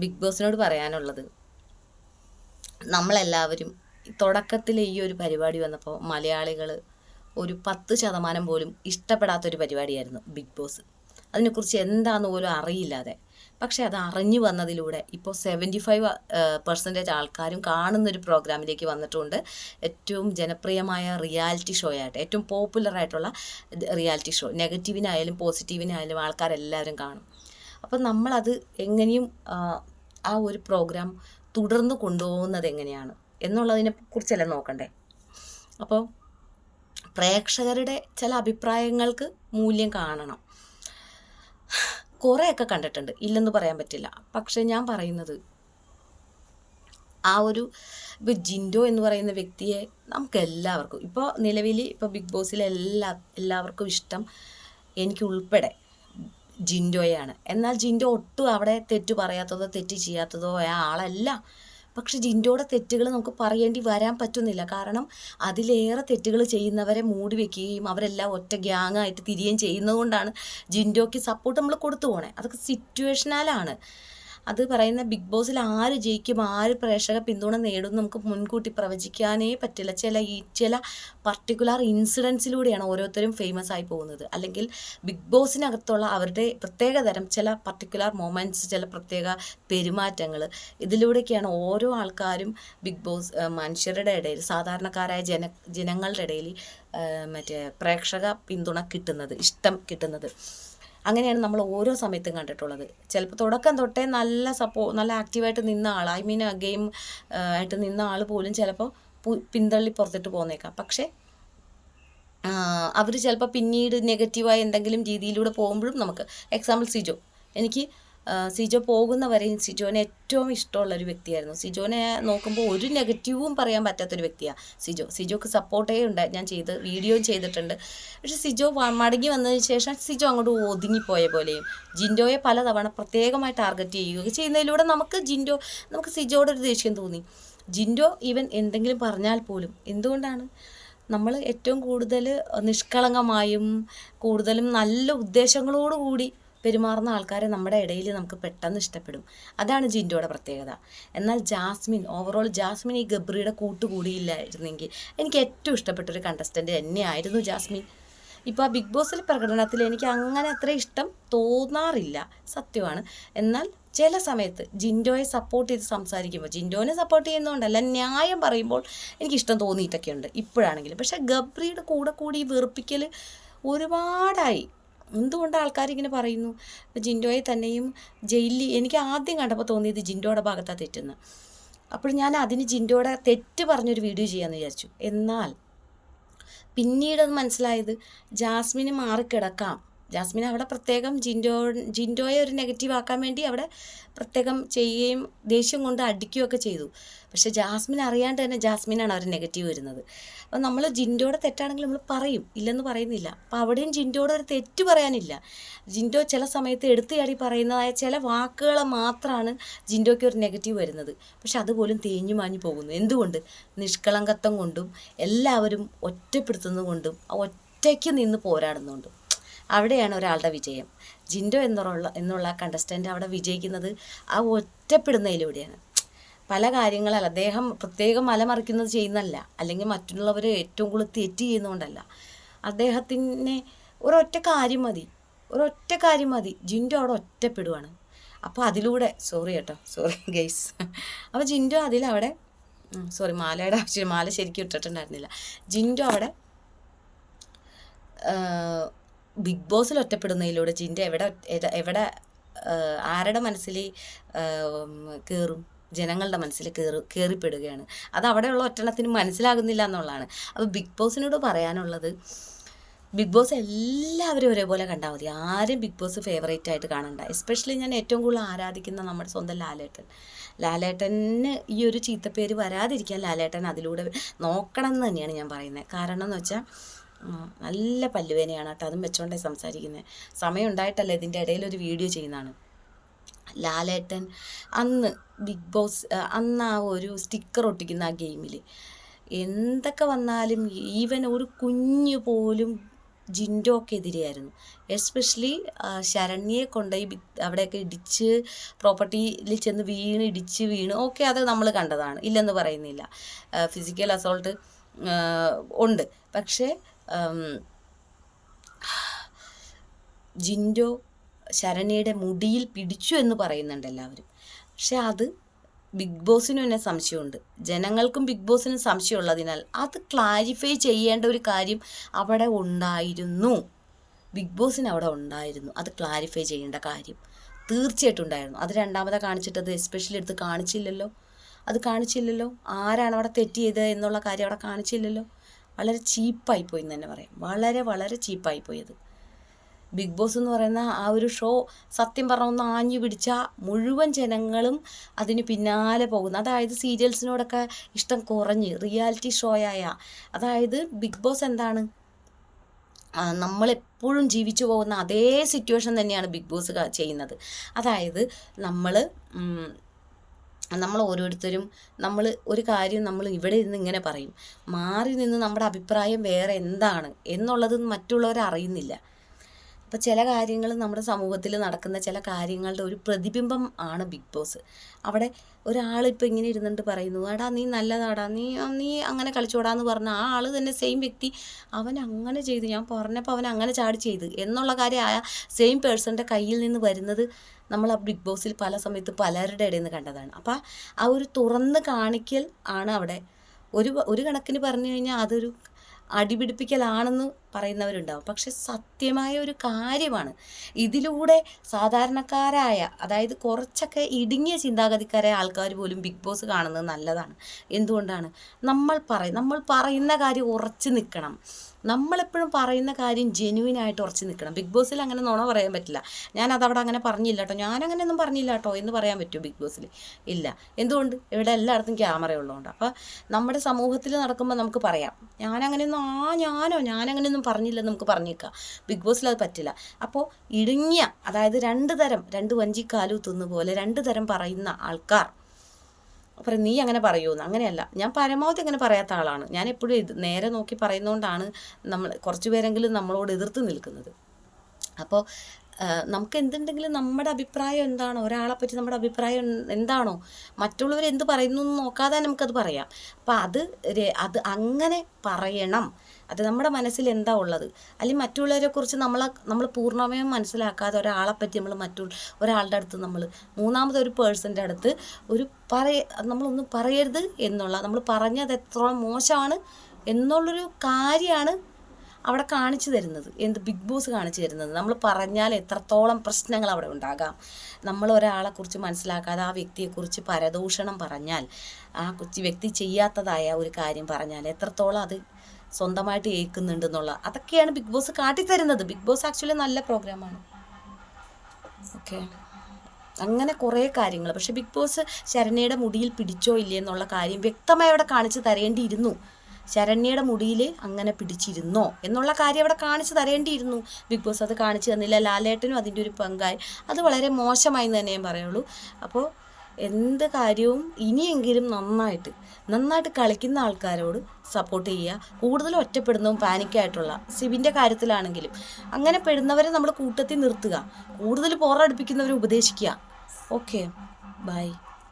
Big ബോസിനോട് പറയാനുള്ളത്. നമ്മളെല്ലാവരും തുടക്കത്തിൽ ഈ ഒരു പരിപാടി വന്നപ്പോൾ മലയാളികൾ ഒരു പത്ത് ശതമാനം പോലും ഇഷ്ടപ്പെടാത്തൊരു പരിപാടിയായിരുന്നു ബിഗ് ബോസ്. അതിനെക്കുറിച്ച് എന്താണെന്ന് പോലും അറിയില്ലാതെ. പക്ഷേ അത് അറിഞ്ഞു വന്നതിലൂടെ ഇപ്പോൾ സെവന്റി ഫൈവ് പെർസെന്റേജ് ആൾക്കാരും കാണുന്നൊരു പ്രോഗ്രാമിലേക്ക് വന്നിട്ടുണ്ട്. ഏറ്റവും ജനപ്രിയമായ റിയാലിറ്റി ഷോ ആയിട്ട് ഏറ്റവും പോപ്പുലർ ആയിട്ടുള്ള റിയാലിറ്റി ഷോ. നെഗറ്റീവിനായാലും പോസിറ്റീവിനായാലും ആൾക്കാരെല്ലാവരും കാണും. അപ്പം നമ്മളത് എങ്ങനെയും ആ, ഒരു പ്രോഗ്രാം തുടർന്ന് കൊണ്ടുപോകുന്നത് എങ്ങനെയാണ് എന്നുള്ളതിനെ കുറിച്ചല്ലേ നോക്കണ്ടേ? അപ്പോൾ പ്രേക്ഷകരുടെ ചില അഭിപ്രായങ്ങൾക്ക് മൂല്യം കാണണം. കുറേയൊക്കെ കണ്ടിട്ടുണ്ട് ഇല്ലെന്ന് പറയാൻ പറ്റില്ല. പക്ഷേ ഞാൻ പറയുന്നത് ആ ഒരു ഇപ്പോൾ ജിൻഡോ എന്ന് പറയുന്ന വ്യക്തിയെ നമുക്ക് എല്ലാവർക്കും ഇപ്പോൾ നിലവിൽ ഇപ്പോൾ ബിഗ് ബോസിലെ എല്ലാ എല്ലാവർക്കും ഇഷ്ടം എനിക്ക് ഉൾപ്പെടെ ജിൻഡോയാണ്. എന്നാൽ ജിൻഡോ ഒട്ടും അവിടെ തെറ്റ് പറയാത്തതോ തെറ്റ് ചെയ്യാത്തതോ ആയ ആളല്ല. പക്ഷെ ജിൻഡോയുടെ തെറ്റുകൾ നമുക്ക് പറയേണ്ടി വരാൻ പറ്റുന്നില്ല. കാരണം അതിലേറെ തെറ്റുകൾ ചെയ്യുന്നവരെ മൂടി വെക്കുകയും അവരെല്ലാം ഒറ്റ ഗ്യാങ്ങായിട്ട് തിരിയുകയും ചെയ്യുന്നതുകൊണ്ടാണ് ജിൻഡോയ്ക്ക് സപ്പോർട്ട് നമ്മൾ കൊടുത്തു പോണേ. അതൊക്കെ സിറ്റുവേഷനാലാണ് അത് പറയുന്ന ബിഗ് ബോസിൽ ആര് ജയിക്കും ആര് പ്രേക്ഷക പിന്തുണ നേടും നമുക്ക് മുൻകൂട്ടി പ്രവചിക്കാനേ പറ്റില്ല. ചില ഈ ചില പർട്ടിക്കുലർ ഇൻസിഡൻസിലൂടെയാണ് ഓരോരുത്തരും ഫേമസ് ആയി പോകുന്നത്. അല്ലെങ്കിൽ ബിഗ് ബോസിനകത്തുള്ള അവരുടെ പ്രത്യേക തരം ചില പർട്ടിക്കുലർ മൊമെന്റ്സ് ചില പ്രത്യേക പെരുമാറ്റങ്ങൾ ഇതിലൂടെയൊക്കെയാണ് ഓരോ ആൾക്കാരും ബിഗ് ബോസ് മനുഷ്യരുടെ ഇടയിൽ സാധാരണക്കാരായ ജന ജനങ്ങളുടെ ഇടയിൽ മറ്റേ പ്രേക്ഷക പിന്തുണ കിട്ടുന്നത് ഇഷ്ടം കിട്ടുന്നത്. അങ്ങനെയാണ് നമ്മൾ ഓരോ സമയത്തും കണ്ടിട്ടുള്ളത്. ചിലപ്പോൾ തുടക്കം തൊട്ടേ നല്ല സപ്പോ നല്ല ആക്റ്റീവായിട്ട് നിന്ന ആൾ ഐ മീൻ ഗെയിം ആയിട്ട് നിന്ന ആൾ പോലും ചിലപ്പോൾ പിന്തള്ളി പുറത്തിട്ട് പോന്നേക്കാം. പക്ഷേ അവർ ചിലപ്പോൾ പിന്നീട് നെഗറ്റീവായ എന്തെങ്കിലും രീതിയിലൂടെ പോകുമ്പോഴും നമുക്ക് എക്സാമ്പിൾ സിജോ. എനിക്ക് സിജോ പോകുന്നവരെയും സിജോനെ ഏറ്റവും ഇഷ്ടമുള്ള ഒരു വ്യക്തിയായിരുന്നു. സിജോനെ നോക്കുമ്പോൾ ഒരു നെഗറ്റീവും പറയാൻ പറ്റാത്തൊരു വ്യക്തിയാണ് സിജോ. സിജോക്ക് സപ്പോർട്ടേ ഉണ്ട് ഞാൻ ചെയ്ത് വീഡിയോ ചെയ്തിട്ടുണ്ട്. പക്ഷെ സിജോ മടങ്ങി വന്നതിന് ശേഷം സിജോ അങ്ങോട്ട് ഒതുങ്ങിപ്പോയ പോലെയും ജിൻഡോയെ പലതവണ പ്രത്യേകമായി ടാർഗറ്റ് ചെയ്യുകയൊക്കെ ചെയ്യുന്നതിലൂടെ നമുക്ക് ജിൻഡോ നമുക്ക് സിജോയുടെ ഒരു ദേഷ്യം തോന്നി. ജിൻഡോ ഈവൻ എന്തെങ്കിലും പറഞ്ഞാൽ പോലും എന്തുകൊണ്ടാണ്? നമ്മൾ ഏറ്റവും കൂടുതൽ നിഷ്കളങ്കമായും കൂടുതലും നല്ല ഉദ്ദേശങ്ങളോടു കൂടി പെരുമാറുന്ന ആൾക്കാരെ നമ്മുടെ ഇടയിൽ നമുക്ക് പെട്ടെന്ന് ഇഷ്ടപ്പെടും. അതാണ് ജിൻഡോയുടെ പ്രത്യേകത. എന്നാൽ ജാസ്മിൻ ഓവറോൾ ജാസ്മിൻ ഈ ഗബ്രിയുടെ കൂട്ടുകൂടിയില്ലായിരുന്നെങ്കിൽ എനിക്ക് ഏറ്റവും ഇഷ്ടപ്പെട്ട ഒരു കണ്ടസ്റ്റന്റ് തന്നെയായിരുന്നു ജാസ്മിൻ. ഇപ്പോൾ ആ ബിഗ് ബോസിൽ പ്രകടനത്തിൽ എനിക്ക് അങ്ങനെ അത്ര ഇഷ്ടം തോന്നാറില്ല. സത്യമാണ്. എന്നാൽ ചില സമയത്ത് ജിൻഡോയെ സപ്പോർട്ട് ചെയ്ത് സംസാരിക്കുമ്പോൾ ജിൻഡോനെ സപ്പോർട്ട് ചെയ്യുന്നതുകൊണ്ടല്ല ന്യായം പറയുമ്പോൾ എനിക്കിഷ്ടം തോന്നിയിട്ടൊക്കെ ഉണ്ട് ഇപ്പോഴാണെങ്കിലും. പക്ഷേ ഗബ്രിയുടെ കൂടെ കൂടി വെറുപ്പിക്കൽ ഒരുപാടായി. എന്തുകൊണ്ട് ആൾക്കാർ ഇങ്ങനെ പറയുന്നു? ഇപ്പോൾ ജിൻഡോയെ തന്നെയും ജയിലിൽ എനിക്ക് ആദ്യം കണ്ടപ്പോൾ തോന്നിയത് ജിൻഡോയുടെ ഭാഗത്താണ് തെറ്റെന്ന്. അപ്പോൾ ഞാൻ അതിന് ജിൻഡോയുടെ തെറ്റ് പറഞ്ഞൊരു വീഡിയോ ചെയ്യാമെന്ന് വിചാരിച്ചു. എന്നാൽ പിന്നീട് അത് മനസ്സിലായത് ജാസ്മിന് മാറിക്കിടക്കാം. ജാസ്മിൻ അവിടെ പ്രത്യേകം ജിൻഡോ ജിൻഡോയെ ഒരു നെഗറ്റീവ് ആക്കാൻ വേണ്ടി അവിടെ പ്രത്യേകം ചെയ്യുകയും ദേഷ്യം കൊണ്ട് അടിക്കുകയൊക്കെ ചെയ്തു. പക്ഷെ ജാസ്മിൻ അറിയാണ്ട് തന്നെ ജാസ്മിനാണ് അവർ നെഗറ്റീവ് വരുന്നത്. അപ്പം നമ്മൾ ജിൻഡോയുടെ തെറ്റാണെങ്കിൽ നമ്മൾ പറയും. ഇല്ലെന്ന് പറയുന്നില്ല. അപ്പം അവിടെയും ജിൻഡോയുടെ ഒരു തെറ്റ് പറയാനില്ല. ജിൻഡോ ചില സമയത്ത് എടുത്തുചാടി പറയുന്നതായ ചില വാക്കുകൾ മാത്രമാണ് ജിൻഡോയ്ക്ക് ഒരു നെഗറ്റീവ് വരുന്നത്. പക്ഷെ അതുപോലും തേഞ്ഞു മാഞ്ഞു പോകുന്നു. എന്തുകൊണ്ട്? നിഷ്കളങ്കത്വം കൊണ്ടും എല്ലാവരും ഒറ്റപ്പെടുത്തുന്നത് കൊണ്ടും ആ ഒറ്റയ്ക്ക് നിന്ന് പോരാടുന്നുകൊണ്ടും അവിടെയാണ് ഒരാളുടെ വിജയം. ജിൻഡോ എന്നുള്ള എന്നുള്ള കണ്ടസ്റ്റന്റ് അവിടെ വിജയിക്കുന്നത് ആ ഒറ്റപ്പെടുന്നതിലൂടെയാണ് പല കാര്യങ്ങളല്ല അദ്ദേഹം പ്രത്യേകം മലമറിക്കുന്നത് ചെയ്യുന്നല്ല അല്ലെങ്കിൽ മറ്റുള്ളവർ ഏറ്റവും കൂടുതൽ തെറ്റ് ചെയ്യുന്നതുകൊണ്ടല്ല. അദ്ദേഹത്തിനെ ഒരൊറ്റ കാര്യം മതി. ഒരൊറ്റ കാര്യം മതി. ജിൻഡോ അവിടെ ഒറ്റപ്പെടുവാണ്. അപ്പോൾ അതിലൂടെ സോറി കേട്ടോ സോറി ഗെയ്സ് അപ്പോൾ ജിൻഡോ അതിലവിടെ സോറി മാലയുടെ ആവശ്യം മാല ശരിക്കും ഇട്ടിട്ടുണ്ടായിരുന്നില്ല. ജിൻഡോ അവിടെ ബിഗ് ബോസിൽ ഒറ്റപ്പെടുന്നതിലൂടെ ജിന്റെ എവിടെ എവിടെ ആരുടെ മനസ്സിൽ കയറും ജനങ്ങളുടെ മനസ്സിൽ കയറി കയറിപ്പെടുകയാണ് അത് അവിടെയുള്ള ഒറ്റണത്തിന് മനസ്സിലാകുന്നില്ല എന്നുള്ളതാണ്. അപ്പോൾ ബിഗ് ബോസിനോട് പറയാനുള്ളത് ബിഗ് ബോസ് എല്ലാവരും ഒരേപോലെ കണ്ടാൽ മതി. ആരും ബിഗ് ബോസ് ഫേവറേറ്റ് ആയിട്ട് കാണണ്ട. എസ്പെഷ്യലി ഞാൻ ഏറ്റവും കൂടുതൽ ആരാധിക്കുന്ന നമ്മുടെ സ്വന്തം ലാലേട്ടൻ. ലാലേട്ടന് ഈ ഒരു ചീത്തപ്പേര് വരാതിരിക്കാൻ ലാലേട്ടൻ അതിലൂടെ നോക്കണം എന്ന് തന്നെയാണ് ഞാൻ പറയുന്നത്. കാരണം എന്ന് വെച്ചാൽ നല്ല പല്ലുവേനയാണ് കേട്ടോ അതും വെച്ചോണ്ടേ സംസാരിക്കുന്നത് സമയം ഉണ്ടായിട്ടല്ല ഇതിന്റെ ഇടയിൽ ഒരു വീഡിയോ ചെയ്യുന്നതാണ്. ലാലേട്ടൻ അന്ന് ബിഗ് ബോസ് അന്ന് ആ ഒരു സ്റ്റിക്കർ ഒട്ടിക്കുന്ന ആ ഗെയിമിൽ എന്തൊക്കെ വന്നാലും ഈവൻ ഒരു കുഞ്ഞു പോലും ജിൻഡോക്കെതിരെയായിരുന്നു എസ്പെഷ്യലി ശരണ്യെ കൊണ്ടുപോയി അവിടെയൊക്കെ ഇടിച്ച് പ്രോപ്പർട്ടിയിൽ ചെന്ന് വീണ് ഇടിച്ച് വീണ് ഓക്കെ അത് നമ്മൾ കണ്ടതാണ്. ഇല്ലെന്ന് പറയുന്നില്ല. ഫിസിക്കൽ അസോൾട്ട് ഉണ്ട്. പക്ഷേ ജിൻഡോ ശരണയുടെ മുടിയിൽ പിടിച്ചു എന്ന് പറയുന്നുണ്ട് എല്ലാവരും. പക്ഷെ അത് ബിഗ് ബോസിനും തന്നെ സംശയമുണ്ട്. ജനങ്ങൾക്കും ബിഗ് ബോസിനും സംശയമുള്ളതിനാൽ അത് ക്ലാരിഫൈ ചെയ്യേണ്ട ഒരു കാര്യം അവിടെ ഉണ്ടായിരുന്നു. ബിഗ് ബോസിന് അവിടെ ഉണ്ടായിരുന്നു. അത് ക്ലാരിഫൈ ചെയ്യേണ്ട കാര്യം തീർച്ചയായിട്ടും ഉണ്ടായിരുന്നു. അത് രണ്ടാമതെ കാണിച്ചിട്ടത് എസ്പെഷ്യലി എടുത്ത് കാണിച്ചില്ലല്ലോ. അത് കാണിച്ചില്ലല്ലോ? ആരാണ് അവിടെ തെറ്റ് ചെയ്തത് എന്നുള്ള കാര്യം അവിടെ കാണിച്ചില്ലല്ലോ? വളരെ ചീപ്പായി പോയി എന്ന് തന്നെ പറയാം. വളരെ വളരെ ചീപ്പായി പോയത്. ബിഗ് ബോസ് എന്ന് പറയുന്ന ആ ഒരു ഷോ സത്യം പറഞ്ഞ ഒന്ന് ആഞ്ഞു പിടിച്ച മുഴുവൻ ജനങ്ങളും അതിന് പിന്നാലെ പോകുന്നു. അതായത് സീരിയൽസിനോടൊക്കെ ഇഷ്ടം കുറഞ്ഞ് റിയാലിറ്റി ഷോ ആയ അതായത് ബിഗ് ബോസ് എന്താണ്? നമ്മളെപ്പോഴും ജീവിച്ചു പോകുന്ന അതേ സിറ്റുവേഷൻ തന്നെയാണ് ബിഗ് ബോസ് ചെയ്യുന്നത്. അതായത് നമ്മൾ നമ്മൾ ഓരോരുത്തരും നമ്മൾ ഒരു കാര്യം നമ്മൾ ഇവിടെ ഇരുന്ന് ഇങ്ങനെ പറയും. മാറി നിന്ന് നമ്മുടെ അഭിപ്രായം വേറെ എന്താണ് എന്നുള്ളത് മറ്റുള്ളവർ അറിയുന്നില്ല അപ്പോൾ ചില കാര്യങ്ങൾ നമ്മുടെ സമൂഹത്തിൽ നടക്കുന്ന ചില കാര്യങ്ങളുടെ ഒരു പ്രതിബിംബം ആണ് ബിഗ് ബോസ്. അവിടെ ഒരാളിപ്പോൾ ഇങ്ങനെ ഇരുന്നിട്ട് പറയുന്നു എടാ നീ നല്ലതാടാ നീ നീ അങ്ങനെ കളിച്ചോടാന്ന് പറഞ്ഞ ആ ആൾ തന്നെ സെയിം വ്യക്തി. അവൻ അങ്ങനെ ചെയ്തു ഞാൻ പറഞ്ഞപ്പോൾ അവൻ അങ്ങനെ ചാടി ചെയ്തു. എന്നുള്ള കാര്യം ആ സെയിം പേഴ്സന്റെ കയ്യിൽ നിന്ന് വരുന്നത് നമ്മൾ ആ ബിഗ് ബോസിൽ പല സമയത്ത് പലരുടെ ഇടയിൽ നിന്ന് കണ്ടതാണ്. അപ്പോൾ ആ ഒരു തുറന്ന് കാണിക്കൽ ആണ് അവിടെ. ഒരു ഒരു കണക്കിന് പറഞ്ഞു കഴിഞ്ഞാൽ അതൊരു അടിപിടിപ്പിക്കലാണെന്ന് പറയുന്നവരുണ്ടാവും. പക്ഷെ സത്യമായ ഒരു കാര്യമാണ്. ഇതിലൂടെ സാധാരണക്കാരായ അതായത് കുറച്ചൊക്കെ ഇടുങ്ങിയ ചിന്താഗതിക്കാരായ ആൾക്കാർ പോലും ബിഗ് ബോസ് കാണുന്നത് നല്ലതാണ്. എന്തുകൊണ്ടാണ്? നമ്മൾ പറയും നമ്മൾ പറയുന്ന കാര്യം ഉറച്ചു നിൽക്കണം. നമ്മളെപ്പോഴും പറയുന്ന കാര്യം ജെന്യൂൻ ആയിട്ട് ഉറച്ചു നിൽക്കണം. ബിഗ് ബോസിൽ അങ്ങനെ നുണ പറയാൻ പറ്റില്ല. ഞാൻ അതവിടെ അങ്ങനെ പറഞ്ഞില്ല കേട്ടോ ഞാൻ അങ്ങനെയൊന്നും പറഞ്ഞില്ല കേട്ടോ എന്ന് പറയാൻ പറ്റുമോ ബിഗ് ബോസിൽ ഇല്ല. എന്തുകൊണ്ട്? ഇവിടെ എല്ലായിടത്തും ക്യാമറ ഉള്ളതുകൊണ്ട് അപ്പോൾ നമ്മുടെ സമൂഹത്തിൽ നടക്കുമ്പോൾ നമുക്ക് പറയാം. ഞാനങ്ങനെയൊന്നും ആ ഞാനോ ഞാനങ്ങനെയൊന്നും പറഞ്ഞില്ലെന്ന് നമുക്ക് പറഞ്ഞേക്കാം. ബിഗ് ബോസിൽ അത് പറ്റില്ല. അപ്പോൾ ഇടുങ്ങിയ അതായത് രണ്ട് തരം രണ്ട് വഞ്ചിക്കാലു തിന്നുപോലെ രണ്ട് തരം പറയുന്ന ആൾക്കാർ പറയും നീ അങ്ങനെ പറയുമെന്ന് അങ്ങനെയല്ല. ഞാൻ പരമാവധി അങ്ങനെ പറയാത്ത ആളാണ്. ഞാൻ എപ്പോഴും ഇത് നേരെ നോക്കി പറയുന്നതുകൊണ്ടാണ് നമ്മൾ കുറച്ച് പേരെങ്കിലും നമ്മളോട് എതിർത്ത് നിൽക്കുന്നത്. അപ്പോൾ നമുക്ക് എന്തുണ്ടെങ്കിലും നമ്മുടെ അഭിപ്രായം എന്താണോ? ഒരാളെ പറ്റി നമ്മുടെ അഭിപ്രായം എന്താണോ? മറ്റുള്ളവർ എന്ത് പറയുന്നു എന്ന് നോക്കാതെ നമുക്കത് പറയാം. അപ്പം അത് അത് അങ്ങനെ പറയണം. അത് നമ്മുടെ മനസ്സിൽ എന്താ ഉള്ളത്? അല്ലെങ്കിൽ മറ്റുള്ളവരെ കുറിച്ച് നമ്മളെ നമ്മൾ പൂർണമായും മനസ്സിലാക്കാതെ ഒരാളെ പറ്റി നമ്മൾ മറ്റു ഒരാളുടെ അടുത്ത് നമ്മൾ മൂന്നാമത് ഒരു പേഴ്സന്റെ അടുത്ത് ഒരു പറയ നമ്മളൊന്നും പറയരുത് എന്നുള്ള നമ്മൾ പറഞ്ഞത് എത്ര മോശമാണ് എന്നുള്ളൊരു കാര്യമാണ് അവിടെ കാണിച്ചു തരുന്നത്. എന്ത് ബിഗ് ബോസ് കാണിച്ചു തരുന്നത്. നമ്മൾ പറഞ്ഞാൽ എത്രത്തോളം പ്രശ്നങ്ങൾ അവിടെ ഉണ്ടാകാം. നമ്മൾ ഒരാളെക്കുറിച്ച് മനസ്സിലാക്കാതെ ആ വ്യക്തിയെക്കുറിച്ച് പരദൂഷണം പറഞ്ഞാൽ ആ വ്യക്തി ചെയ്യാത്തതായ ഒരു കാര്യം പറഞ്ഞാൽ എത്രത്തോളം അത് സ്വന്തമായിട്ട് ഏൽക്കുന്നുണ്ടെന്നുള്ള അതൊക്കെയാണ് ബിഗ് ബോസ് കാട്ടിത്തരുന്നത്. ബിഗ് ബോസ് ആക്ച്വലി നല്ല പ്രോഗ്രാമാണ് ഓക്കെ അങ്ങനെ കുറേ കാര്യങ്ങൾ. പക്ഷെ ബിഗ് ബോസ് ശരണ്യയുടെ മുടിയിൽ പിടിച്ചോ ഇല്ലേ എന്നുള്ള കാര്യം വ്യക്തമായി അവിടെ കാണിച്ചു തരേണ്ടിയിരുന്നു. ശരണ്യയുടെ മുടിയിൽ അങ്ങനെ പിടിച്ചിരുന്നോ എന്നുള്ള കാര്യം അവിടെ കാണിച്ചു തരേണ്ടിയിരുന്നു. ബിഗ് ബോസ് അത് കാണിച്ചു തന്നില്ല. ലാലേട്ടനും അതിന്റെ ഒരു പങ്കായി. അത് വളരെ മോശമായി എന്ന് തന്നെ ഞാൻ പറയുള്ളൂ. അപ്പോൾ എന്ത് കാര്യവും ഇനിയെങ്കിലും നന്നായിട്ട് നന്നായിട്ട് കളിക്കുന്ന ആൾക്കാരോട് സപ്പോർട്ട് ചെയ്യുക. കൂടുതൽ ഒറ്റപ്പെടുന്നതും പാനിക്കായിട്ടുള്ള സിബിന്റെ കാര്യത്തിലാണെങ്കിലും അങ്ങനെ പെടുന്നവരെ നമ്മൾ കൂട്ടത്തിൽ നിർത്തുക. കൂടുതൽ പോറടിപ്പിക്കുന്നവരെ ഉപദേശിക്കുക. Okay bye